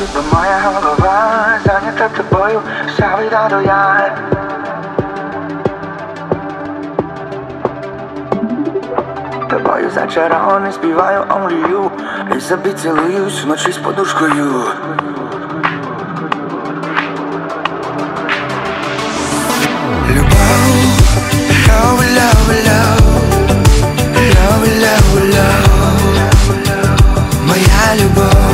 бо моя голова зайнята тобою, вся віда до я. Тобою зачарований співаю only you І собі цілуюсь вночі з подушкою Моя любов,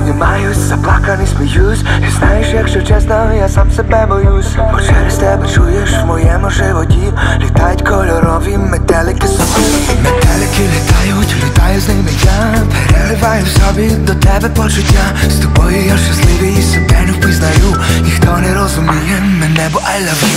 обнімаюсь, заплаканий сміюсь. І знаєш, якщо чесно, я сам себе боюсь. Бо через тебе чуєш в моєму животі. Літають кольорові метелики собі Метелики літають, літаю з ними я. Переливаю собі до тебе почуття. З тобою я щасливий і себе не впізнаю. Ніхто не розуміє мене, бо I love you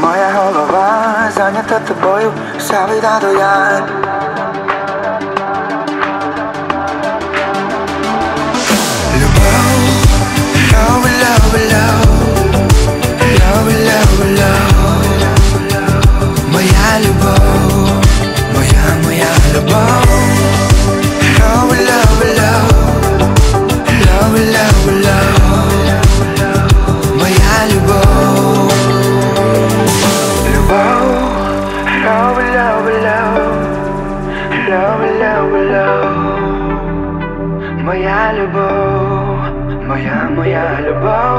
Моя голова зайнята тобою, вся віда до я kalabaw Maya maya labaw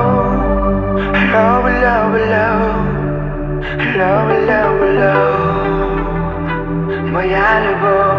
love, love, love, love, love, love, Maya labaw